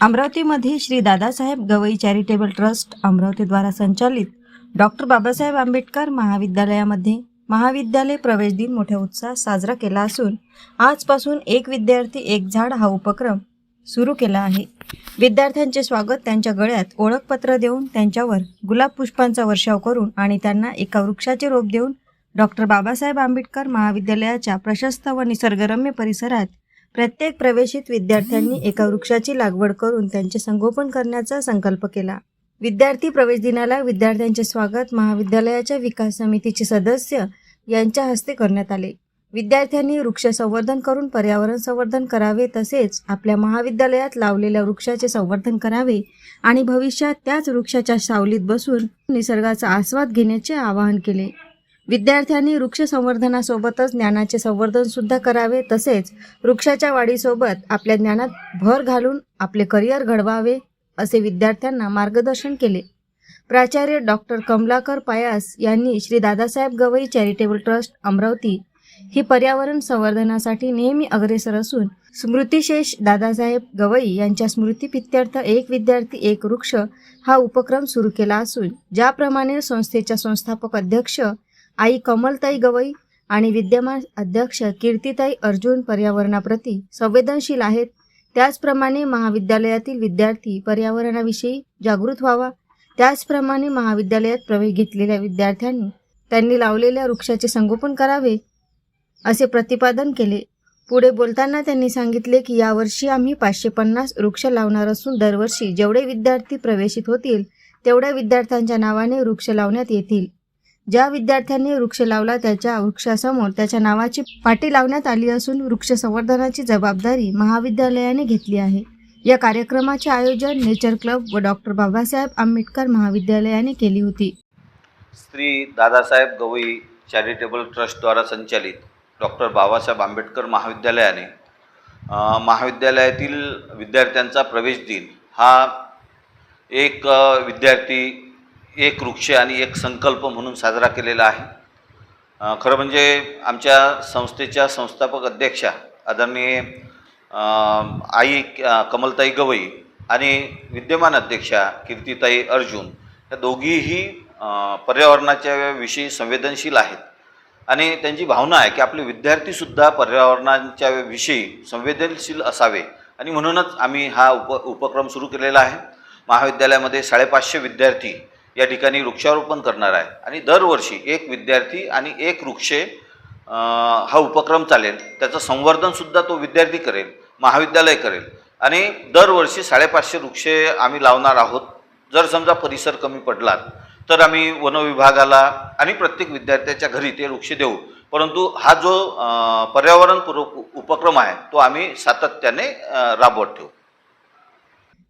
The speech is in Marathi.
अमरावतीमध्ये श्री दादासाहेब गवई चॅरिटेबल ट्रस्ट अमरावतीद्वारा संचालित डॉक्टर बाबासाहेब आंबेडकर महाविद्यालयामध्ये महाविद्यालय प्रवेश दिन मोठ्या उत्साहात साजरा केला असून आजपासून एक विद्यार्थी एक झाड हा उपक्रम सुरू केला आहे. विद्यार्थ्यांचे स्वागत त्यांच्या गळ्यात ओळखपत्र देऊन त्यांच्यावर गुलाब पुष्पांचा वर्षाव करून आणि त्यांना एका वृक्षाचे रोप देऊन डॉक्टर बाबासाहेब आंबेडकर महाविद्यालयाच्या प्रशस्त व निसर्गरम्य परिसरात प्रत्येक प्रवेशित विद्यार्थ्यांनी एका वृक्षाची लागवड करून त्यांचे संगोपन करण्याचा संकल्प केला. विद्यार्थी प्रवेश दिनाला विद्यार्थ्यांचे स्वागत महाविद्यालयाच्या विकास समितीचे सदस्य यांच्या हस्ते करण्यात आले. विद्यार्थ्यांनी वृक्ष संवर्धन करून पर्यावरण संवर्धन करावे तसेच आपल्या महाविद्यालयात लावलेल्या वृक्षाचे संवर्धन करावे आणि भविष्यात त्याच वृक्षाच्या सावलीत बसून निसर्गाचा आस्वाद घेण्याचे आवाहन केले. विद्यार्थ्यांनी वृक्ष संवर्धनासोबतच ज्ञानाचे संवर्धन सुद्धा करावे. तसेच वृक्षाच्या वाढीसोबत आपल्या ज्ञानात भर घालून आपले करिअर घडवावे असे विद्यार्थ्यांना मार्गदर्शन केले. प्राचार्य डॉक्टर कमलाकर पायास यांनी श्री दादासाहेब गवई चॅरिटेबल ट्रस्ट अमरावती ही पर्यावरण संवर्धनासाठी नेहमी अग्रेसर असून स्मृतिशेष दादासाहेब गवई यांच्या स्मृतिपित्यर्थ एक विद्यार्थी एक वृक्ष हा उपक्रम सुरू केला असून ज्याप्रमाणे संस्थेच्या संस्थापक अध्यक्ष आई कमलताई गवई आणि विद्यमान अध्यक्ष कीर्तिताई अर्जुन पर्यावरणाप्रती संवेदनशील आहेत. त्याचप्रमाणे महाविद्यालयातील विद्यार्थी पर्यावरणाविषयी जागृत व्हावा. त्याचप्रमाणे महाविद्यालयात प्रवेश घेतलेल्या विद्यार्थ्यांनी त्यांनी लावलेल्या वृक्षाचे संगोपन करावे असे प्रतिपादन केले. पुढे बोलताना त्यांनी सांगितले की यावर्षी आम्ही पाचशे पन्नास वृक्ष लावणार असून दरवर्षी जेवढे विद्यार्थी प्रवेशित होतील तेवढ्या विद्यार्थ्यांच्या नावाने वृक्ष लावण्यात येतील. ज्या विद्यार्थ्यांनी वृक्ष लावला त्याच्या वृक्षासमोर त्याच्या नावाची पाटी लावण्यात आली असून वृक्ष संवर्धनाची जबाबदारी महाविद्यालयाने घेतली आहे. या कार्यक्रमाचे आयोजन नेचर क्लब व डॉक्टर बाबासाहेब आंबेडकर महाविद्यालयाने केली होती. श्री दादासाहेब गवई चॅरिटेबल ट्रस्टद्वारा संचालित डॉक्टर बाबासाहेब आंबेडकर महाविद्यालयाने महाविद्यालयातील विद्यार्थ्यांचा प्रवेश दिन हा एक विद्यार्थी एक वृक्ष आणि एक संकल्प म्हणून साजरा केलेला आहे. खरं म्हणजे आमच्या संस्थेच्या संस्थापक अध्यक्षा आदरणीय आई कमलताई गवई आणि विद्यमान अध्यक्षा कीर्तिताई अर्जुन या दोघीही पर्यावरणाच्या विषयी संवेदनशील आहेत. आणि त्यांची भावना आहे की आपले विद्यार्थीसुद्धा पर्यावरणाच्या विषयी संवेदनशील असावे आणि म्हणूनच आम्ही हा उप उपक्रम सुरू केलेला आहे. महाविद्यालयामध्ये साडेपाचशे विद्यार्थी या ठिकाणी वृक्षारोपण करणार आहे. आणि दरवर्षी एक विद्यार्थी आणि एक वृक्षे हा उपक्रम चालेल. त्याचं संवर्धनसुद्धा तो विद्यार्थी करेल महाविद्यालय करेल. आणि दरवर्षी साडेपाचशे वृक्षे आम्ही लावणार आहोत. जर समजा परिसर कमी पडला तर आम्ही वनविभागाला आणि प्रत्येक विद्यार्थ्याच्या घरी ते वृक्ष देऊ. परंतु हा जो पर्यावरणपूरक उपक्रम आहे तो आम्ही सातत्याने राबवत ठेवू.